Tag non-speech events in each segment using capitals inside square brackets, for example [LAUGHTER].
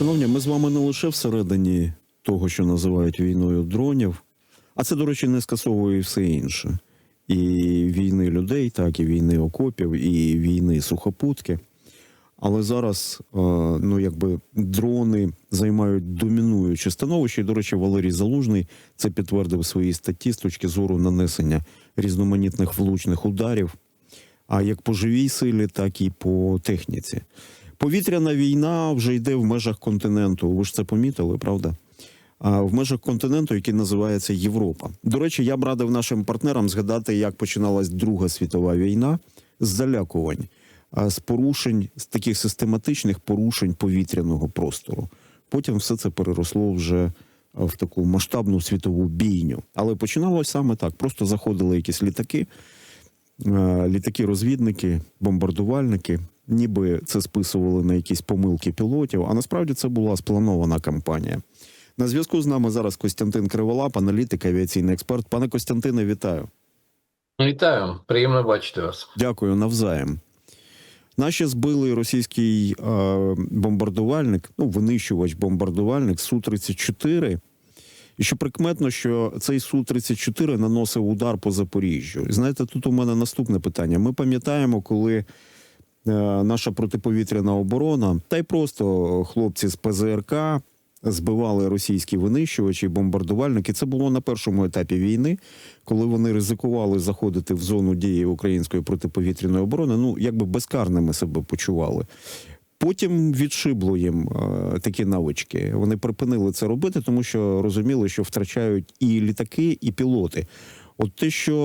Шановні, ми з вами не лише всередині того, що називають війною дронів, а це, до речі, не скасовує все інше. І війни людей, так, і війни окопів, і війни сухопутки. Але зараз е, ну, якби дрони займають домінуюче становище. І, до речі, Валерій Залужний це підтвердив в своїй статті з точки зору нанесення різноманітних влучних ударів, а як по живій силі, так і по техніці. Повітряна війна вже йде в межах континенту. Ви ж це помітили, правда? В межах континенту, який називається Європа. До речі, я б радив нашим партнерам згадати, як починалась Друга світова війна з залякувань, з порушень, з таких систематичних порушень повітряного простору. Потім все це переросло вже в таку масштабну світову бійню. Але починалось саме так: просто заходили якісь літаки, літаки-розвідники, бомбардувальники, ніби це списували на якісь помилки пілотів. А насправді це була спланована кампанія. На зв'язку з нами зараз Костянтин Криволап, аналітик, авіаційний експерт. Пане Костянтине, вітаю. Вітаю, приємно бачити вас. Дякую навзаєм. Наші збили російський е, бомбардувальник, ну, винищувач бомбардувальник Су-34. І що прикметно, що цей Су-34 наносив удар по Запоріжжю. І знаєте, тут у мене наступне питання. Ми пам'ятаємо, коли наша протиповітряна оборона, та й просто хлопці з ПЗРК збивали російські винищувачі, бомбардувальники. Це було на першому етапі війни, коли вони ризикували заходити в зону дії української протиповітряної оборони. Ну якби безкарними себе почували. Потім відшибло їм е, такі навички. Вони припинили це робити, тому що розуміли, що втрачають і літаки, і пілоти. От те, що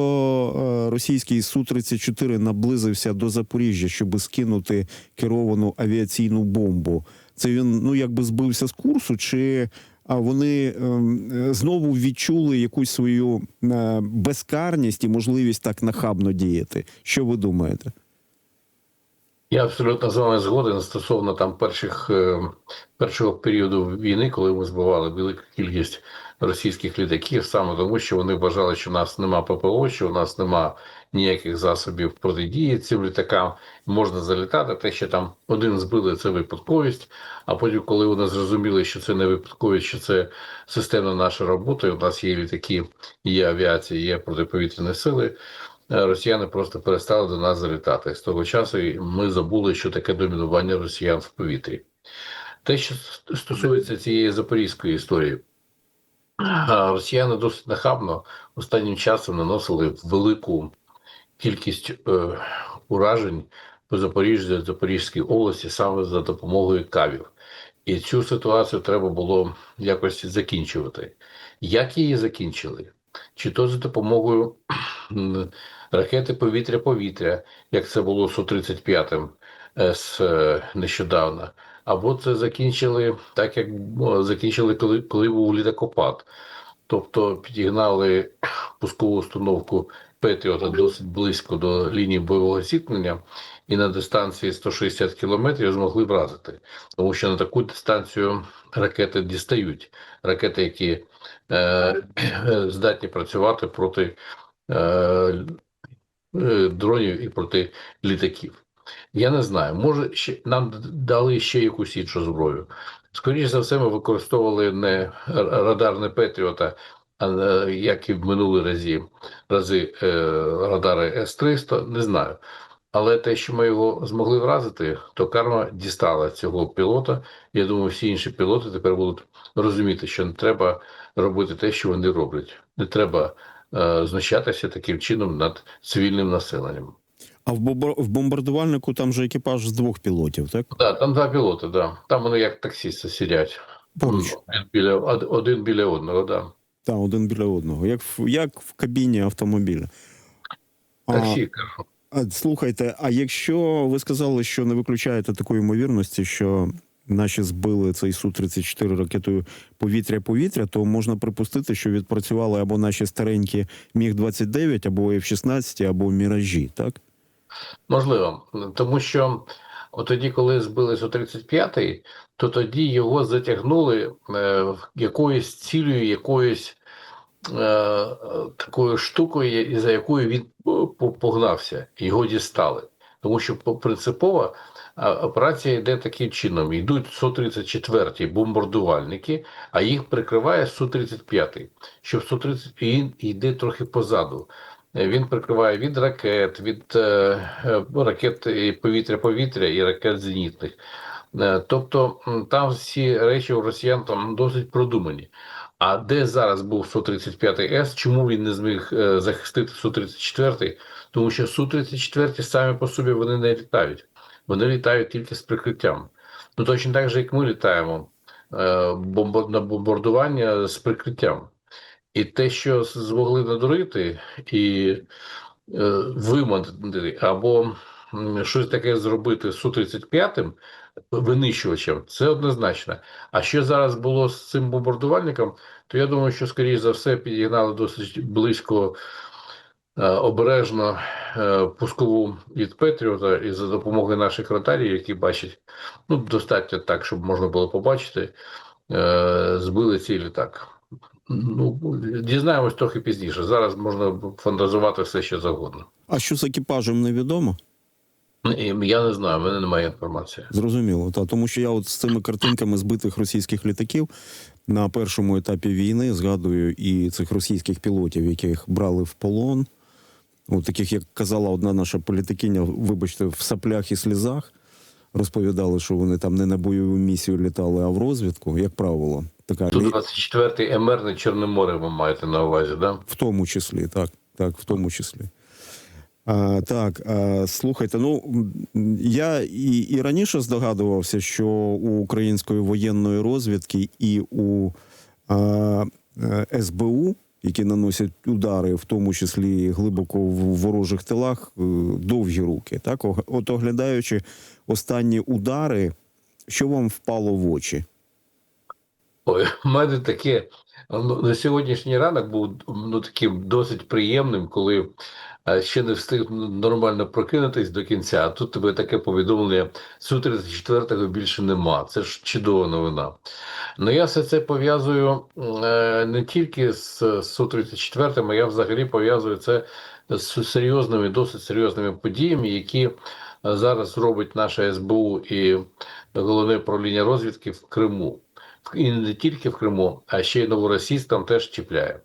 е, російський Су-34 наблизився до Запоріжжя, щоб скинути керовану авіаційну бомбу, це він ну якби збився з курсу, чи вони ем, е, знову відчули якусь свою е, безкарність і можливість так нахабно діяти? Що ви думаєте? Я абсолютно з вами згоден стосовно там перших е, першого періоду війни, коли ми збивали велику кількість російських літаків, саме тому, що вони вважали, що у нас нема ППО, що у нас нема ніяких засобів протидії цим літакам. Можна залітати. Те, що там один збили, це випадковість. А потім, коли вони зрозуміли, що це не випадковість, що це системна наша робота, і у нас є літаки, є авіація, є протиповітряні сили. Е, Росіяни просто перестали до нас залітати. З того часу ми забули, що таке домінування росіян в повітрі. Те, що стосується цієї запорізької історії, росіяни досить нахабно останнім часом наносили велику кількість е, уражень по Запоріжжю, Запорізькій області саме за допомогою кавів. І цю ситуацію треба було якось закінчувати. Як її закінчили? Чи то за допомогою ракети повітря-повітря, як це було Су-35 С е, нещодавно, або це закінчили так, як ну, закінчили, коли, коли був літакопад. Тобто підігнали пускову установку Петріота досить близько до лінії бойового зіткнення, і на дистанції 160 кілометрів змогли вразити, тому що на таку дистанцію ракети дістають. Ракети, які е, [CLEARS THROAT] здатні працювати проти е, е, дронів і проти літаків. Я не знаю, може ще нам дали ще якусь іншу зброю. Скоріше за все, ми використовували не радар не Петріота, а е, як і в минулі разі рази е, радари С-300, не знаю. Але те, що ми його змогли вразити, то карма дістала цього пілота. Я думаю, всі інші пілоти тепер будуть розуміти, що не треба робити те, що вони роблять. Не треба е, знущатися таким чином над цивільним населенням. А в, бомбар- в бомбардувальнику там же екіпаж з двох пілотів, так? Да, там два пілоти, да. Там вони як таксісти сидять. Поруч. Один біля, один біля одного, да. Та один біля одного, як в як в кабіні автомобіля. Таксі, кажу. слухайте, а якщо ви сказали, що не виключаєте такої ймовірності, що наші збили цей Су-34 ракетою повітря-повітря, то можна припустити, що відпрацювали або наші старенькі Міг-29, або F-16, або Міражі, так? Можливо, тому що от тоді, коли збили су 35 то тоді його затягнули е, якоюсь цілею, якоюсь е, е, такою штукою, за якою він по- погнався, його дістали. Тому що по- принципова операція йде таким чином: йдуть 134-ті бомбардувальники, а їх прикриває 135-й. Щоб 130 і він йде трохи позаду. Е, Він прикриває від ракет, від е, е, ракет і повітря-повітря і ракет зенітних. Тобто там всі речі у росіян там досить продумані. А де зараз був 135 С? Чому він не зміг захистити 134? Тому що Су-34 самі по собі вони не літають. Вони літають тільки з прикриттям. Ну точно так же, як ми літаємо на бомбардування з прикриттям. І те, що змогли надурити і е, виманити або щось таке зробити з Су-35 винищувачем, це однозначно. А що зараз було з цим бомбардувальником, то я думаю, що скоріш за все підігнали досить близько е, обережно е, пускову від Петріота і за допомогою наших радарів, які бачать ну достатньо так, щоб можна було побачити, е, збили цей літак. Ну дізнаємось трохи пізніше. Зараз можна фантазувати все, що завгодно. А що з екіпажем невідомо? Я не знаю, в мене немає інформації. Зрозуміло, та тому що я от з цими картинками збитих російських літаків на першому етапі війни згадую і цих російських пілотів, яких брали в полон. От таких, як казала одна наша політикиня, вибачте, в саплях і слізах розповідали, що вони там не на бойову місію літали, а в розвідку, як правило, така Тут 24-й МР на Чорне море ви маєте на увазі, да? в тому числі, так, так, в тому числі. А, так, а, слухайте, ну я і, і раніше здогадувався, що у української воєнної розвідки і у а, е, СБУ, які наносять удари, в тому числі глибоко в ворожих тилах, е, довгі руки. Так, от оглядаючи останні удари, що вам впало в очі? Ой, у мене таке ну, на сьогоднішній ранок був ну таким досить приємним, коли ще не встиг нормально прокинутись до кінця. А тут тебе таке повідомлення: су 34 більше нема. Це ж чудова новина. Ну я все це пов'язую е, не тільки з су 34 а я взагалі пов'язую це з серйозними, досить серйозними подіями, які зараз робить наша СБУ і головне управління розвідки в Криму. І не тільки в Криму, а ще й новоросійськ там теж чіпляє.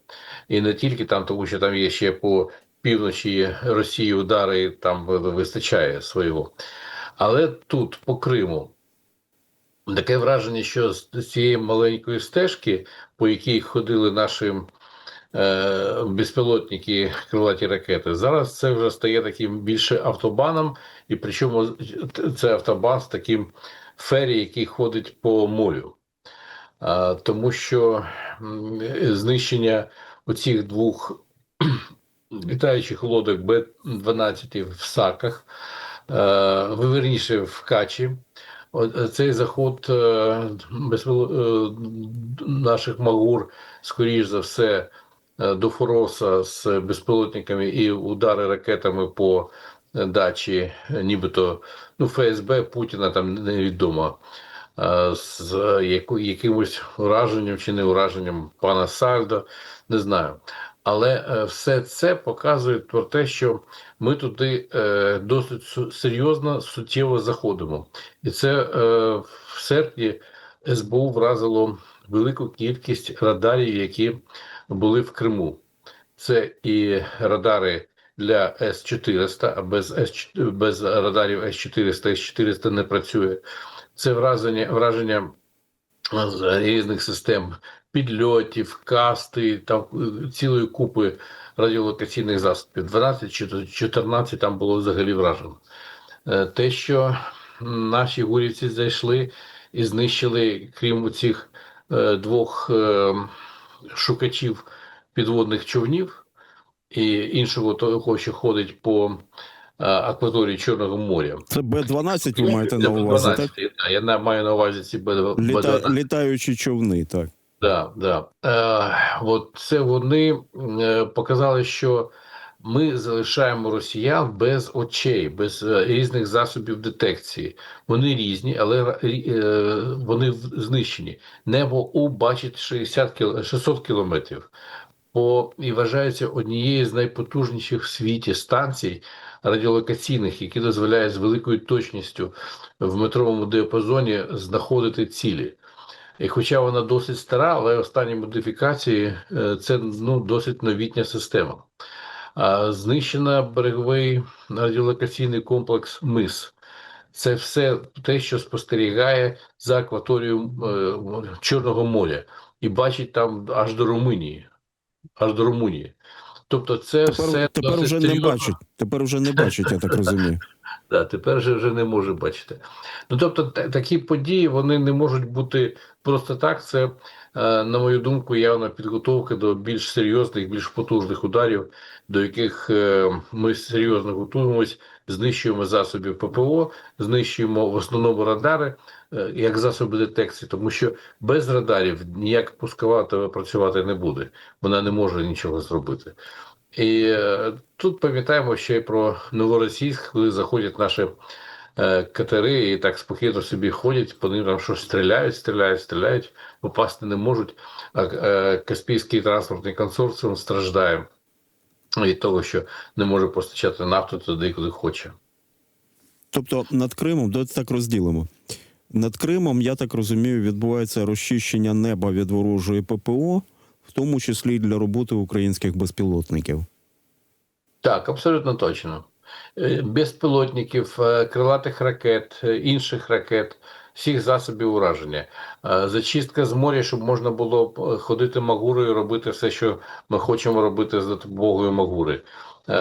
І не тільки там, тому що там є ще по півночі Росії удари, там вистачає свого. Але тут, по Криму, таке враження, що з цієї маленької стежки, по якій ходили наші е, безпілотники, крилаті ракети, зараз це вже стає таким більше автобаном, і причому це автобан з таким фері, який ходить по морю. Тому що знищення оцих двох [CLEARS THROAT] літаючих лодок Б-12 в Саках, верніше в Качі. Цей заход е, е, наших Магур, скоріш за все, е, до Фороса з безпілотниками і удари ракетами по дачі, нібито ну, ФСБ Путіна там невідомо з яку- якимось ураженням чи не ураженням пана Сальдо, не знаю. Але е, все це показує про те, що ми туди е, досить серйозно суттєво заходимо. І це е, в серпні СБУ вразило велику кількість радарів, які були в Криму. Це і радари для С-400, а без, С, без радарів С-400 С-400 не працює. Це враження, враження з різних систем підльотів, касти, там е, цілої купи радіолокаційних засобів. 12 чи 14 там було взагалі вражено. Е, Те, що наші гурівці зайшли і знищили, крім цих двох е, шукачів підводних човнів і іншого того, що ходить по е, акваторії Чорного моря. Це Б-12 ви маєте на увазі, Б-12, так? да, Я маю на увазі ці Б- Літа... Б-12. Літаючі човни, так. Да, да. Е, от це вони е, показали, що ми залишаємо росіян без очей, без е, різних засобів детекції. Вони різні, але е, вони знищені. Небо У бачить 60 кіл... 600 кілометрів. По і вважається однією з найпотужніших в світі станцій радіолокаційних, які дозволяють з великою точністю в метровому діапазоні знаходити цілі. І хоча вона досить стара, але останні модифікації е, це ну, досить новітня система. Знищена береговий радіолокаційний комплекс МИС. Це все те, що спостерігає за акваторією е, Чорного моря і бачить там аж до Румунії. Аж до Румунії. Тобто, це Тепер, все тепер вже не серйозно. бачить. Тепер вже не бачить, я так розумію. [LAUGHS] Да, тепер же вже не може бачити. Ну тобто, та- такі події вони не можуть бути просто так. Це, е, на мою думку, явна підготовка до більш серйозних, більш потужних ударів, до яких е, ми серйозно готуємось, знищуємо засоби ППО, знищуємо в основному радари як засоби детекції, тому що без радарів ніяк пускова працювати не буде. Вона не може нічого зробити. І е, тут пам'ятаємо ще й про новоросійськ, коли заходять наші е, катери і так спокійно собі ходять, по ним там щось стріляють, стріляють, стріляють, попасти не можуть. А е, Каспійський транспортний консорціум страждає від того, що не може постачати нафту туди, куди хоче. Тобто над Кримом, давайте так розділимо. Над Кримом, я так розумію, відбувається розчищення неба від ворожої ППО, в тому числі й для роботи українських безпілотників. Так, абсолютно точно. Е, Безпілотників, е, крилатих ракет, е, інших ракет, всіх засобів ураження. Зачистка з моря, щоб можна було ходити магурою, робити все, що ми хочемо робити за допомогою магури. А,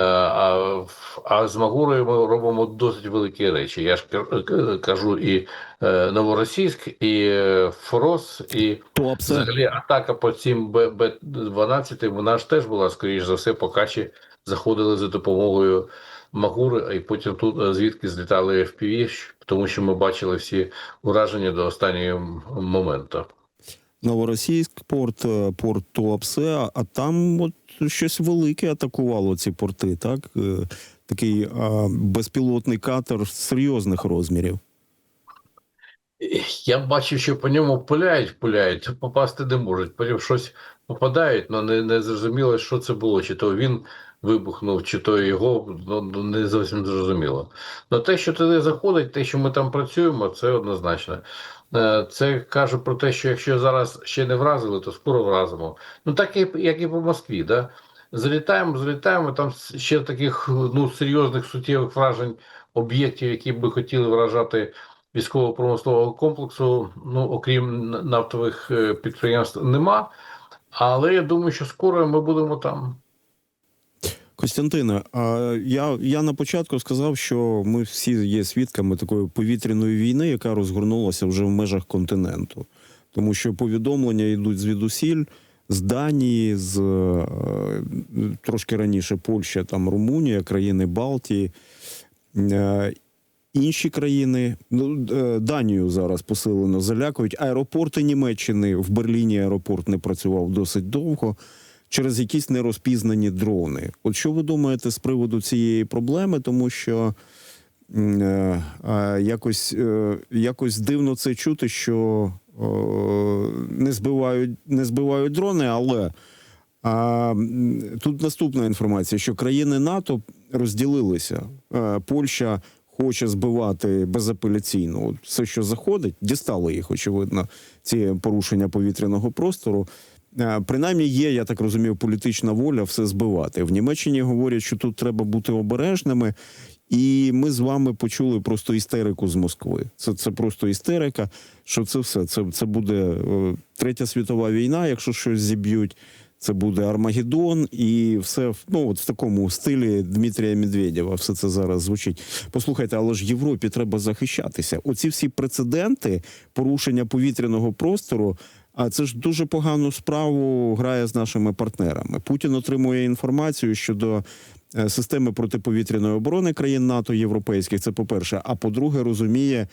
а з магурою ми робимо досить великі речі. Я ж е, кажу і е, Новоросійськ, і е, Форос, і Туапсе, Взагалі атака по цим Б- Б-12, вона ж теж була, скоріш за все, по качі заходили за допомогою Магури, а й потім тут звідки злітали FPV, тому що ми бачили всі ураження до останнього моменту. Новоросійськ, порт, е, порт Туапсе, а- там от щось велике атакувало ці порти, так? Е, Такий а, безпілотний катер серйозних розмірів. Я бачив, що по ньому пуляють, пуляють, попасти не можуть. Потім щось попадають, але не, не зрозуміло, що це було. Чи то він вибухнув, чи то його, ну, ну, не зовсім зрозуміло. Ну те, що туди заходить, те, що ми там працюємо, це однозначно. Е, Це каже про те, що якщо зараз ще не вразили, то скоро вразимо. Ну так і як і по Москві, да? Залітаємо, залітаємо. Там ще таких ну серйозних суттєвих вражень об'єктів, які би хотіли вражати військово-промислового комплексу, ну окрім нафтових е, підприємств, нема. Але я думаю, що скоро ми будемо там. Костянтине, а я, я на початку сказав, що ми всі є свідками такої повітряної війни, яка розгорнулася вже в межах континенту. Тому що повідомлення йдуть звідусіль, з Данії, з е, трошки раніше Польща, там Румунія, країни Балтії. Е, Інші країни, ну е, Данію зараз посилено залякують. Аеропорти Німеччини в Берліні аеропорт не працював досить довго через якісь нерозпізнані дрони. От що ви думаєте з приводу цієї проблеми? Тому що е, е, якось, е, якось дивно це чути, що е, не збивають, не збивають дрони, але а, тут наступна інформація, що країни НАТО розділилися. Е, Польща хоче збивати безапеляційно все, що заходить, дістали їх, очевидно, ці порушення повітряного простору. Е, Принаймні є, я так розумію, політична воля все збивати. В Німеччині говорять, що тут треба бути обережними. І ми з вами почули просто істерику з Москви. Це, це просто істерика. Що це все? Це, це буде е, третя світова війна, якщо щось зіб'ють. Це буде Армагеддон, і все ну, от в такому стилі Дмитрія Медведєва. Все це зараз звучить. Послухайте, але ж Європі треба захищатися. Оці всі прецеденти порушення повітряного простору. А це ж дуже погану справу грає з нашими партнерами. Путін отримує інформацію щодо е, системи протиповітряної оборони країн НАТО європейських. Це по-перше. А по-друге, розуміє,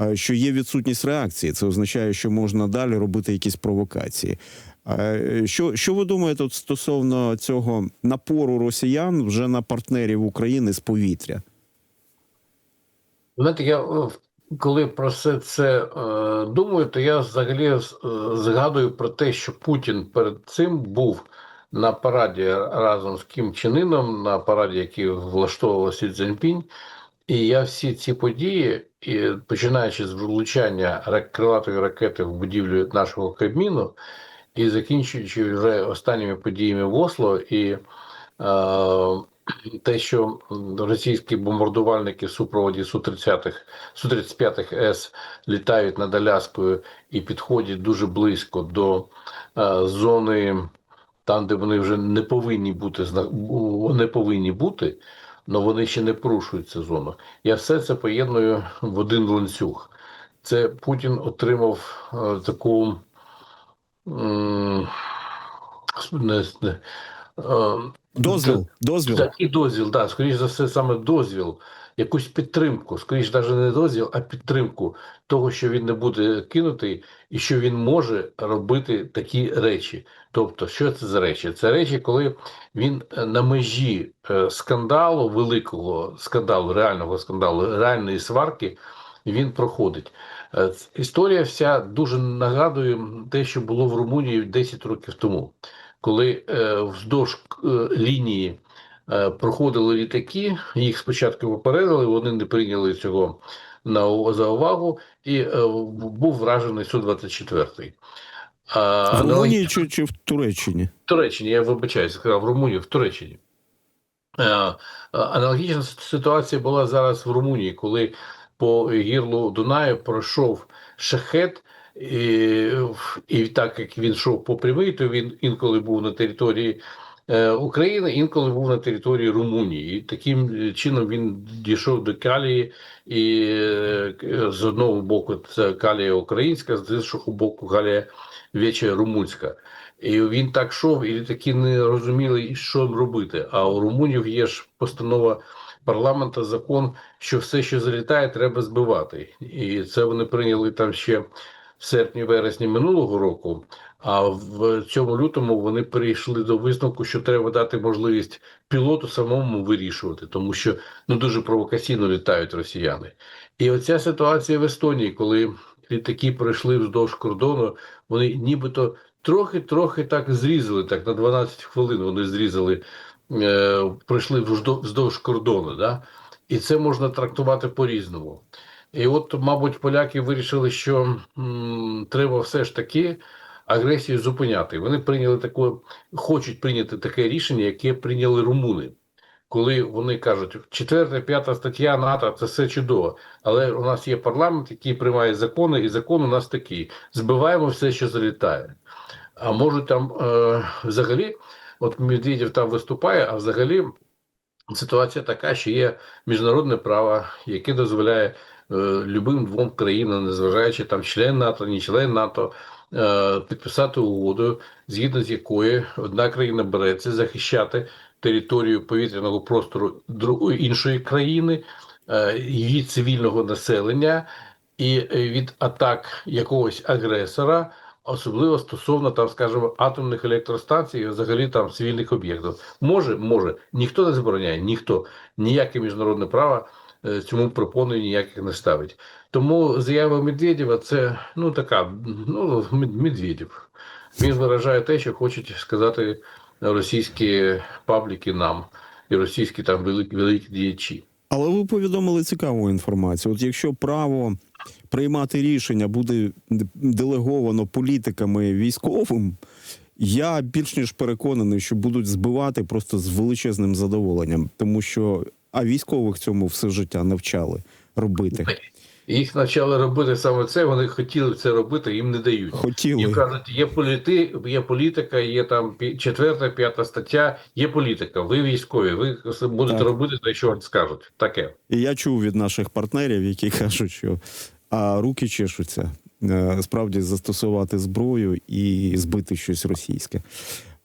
е, що є відсутність реакції. Це означає, що можна далі робити якісь провокації. Е, Що, що ви думаєте от стосовно цього напору росіян вже на партнерів України з повітря? Знаєте, я е, коли про все це е, думаю, то я взагалі е, згадую про те, що Путін перед цим був на параді разом з Кім Чен на параді, який влаштовував Сі Цзіньпінь. І я всі ці події, і починаючи з влучання рак- крилатої ракети в будівлю нашого Кабміну, і закінчуючи вже останніми подіями в Осло, і е, те, що російські бомбардувальники в супроводі Су-30, Су-35С літають над Аляскою і підходять дуже близько до е, зони, там, де вони вже не повинні бути, не повинні бути, але вони ще не порушують цю зону. Я все це поєдную в один ланцюг. Це Путін отримав е, таку м, не, не, е, Дозвіл, дозвіл. Такий дозвіл, да, скоріш за все, саме дозвіл, якусь підтримку, скоріш навіть не дозвіл, а підтримку того, що він не буде кинутий, і що він може робити такі речі. Тобто, що це за речі? Це речі, коли він е, на межі е, скандалу, великого скандалу, реального скандалу, реальної сварки, він проходить. Е, Історія вся дуже нагадує те, що було в Румунії 10 років тому коли е, вздовж е, лінії е, проходили літаки, їх спочатку попередили, вони не прийняли цього на за увагу, і е, був вражений Су-24. А, В аналог- Румунії чи, чи в Туреччині? в Туреччині, я вибачаюся, сказав в Румунії, в Туреччині. Аналогічна ситуація була зараз в Румунії, коли по гірлу Дунаю пройшов шахет, і, і так як він йшов по прямій, то він інколи був на території е, України, інколи був на території Румунії. Таким чином він дійшов до Калії, і е, з одного боку це Калія українська, з іншого боку Калія Віча румунська. І він так йшов, і такі не розуміли, що робити. А у румунів є ж постанова парламенту, закон, що все, що залітає, треба збивати. І це вони прийняли там ще в серпні-вересні минулого року. А в цьому лютому вони прийшли до висновку, що треба дати можливість пілоту самому вирішувати, тому що ну дуже провокаційно літають росіяни. І оця ситуація в Естонії, коли літаки пройшли вздовж кордону, вони нібито трохи-трохи так зрізали, так на 12 хвилин вони зрізали, е, пройшли вздовж, кордону. Да? І це можна трактувати по-різному. І от, мабуть, поляки вирішили, що м, треба все ж таки агресію зупиняти. Вони прийняли таке, хочуть прийняти таке рішення, яке прийняли румуни. Коли вони кажуть, четверта, п'ята стаття НАТО це все чудово, але у нас є парламент, який приймає закони, і закон у нас такий: збиваємо все, що залітає. А можуть там е, взагалі, от Медведєв там виступає, а взагалі ситуація така, що є міжнародне право, яке дозволяє любим двом країнам, незважаючи там член НАТО, не член НАТО, е, підписати угоду, згідно з якою одна країна береться захищати територію повітряного простору другої іншої країни, е, її цивільного населення і е, від атак якогось агресора. Особливо стосовно там, скажімо, атомних електростанцій, і взагалі там цивільних об'єктів, може, може, ніхто не забороняє, ніхто ніяке міжнародне право е, цьому пропоную ніяких не ставить. Тому заява Медведєва це ну така, ну Мед- Медведєв. Він виражає те, що хочуть сказати російські пабліки нам і російські там великі великі діячі. Але ви повідомили цікаву інформацію. От якщо право приймати рішення буде делеговано політиками військовим, я більш ніж переконаний, що будуть збивати просто з величезним задоволенням, тому що а військових цьому все життя навчали робити. Їх почали робити саме це. Вони хотіли це робити, їм не дають. Їм кажуть, є політи, є політика, є там четверта, п'ята стаття, є політика. Ви військові, ви будете Так. робити те, що вам скажуть. Таке. І я чув від наших партнерів, які [LAUGHS] кажуть, що а руки чешуться е, справді застосувати зброю і збити щось російське.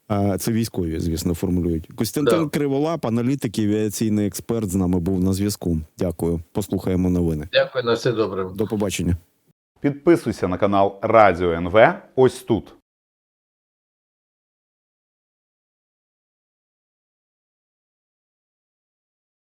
А Це військові, звісно, формулюють. Костянтин Да. Криволап, аналітик і авіаційний експерт, з нами був на зв'язку. Дякую. Послухаємо новини. Дякую на все добре. До побачення. Підписуйся на канал Радіо НВ ось тут.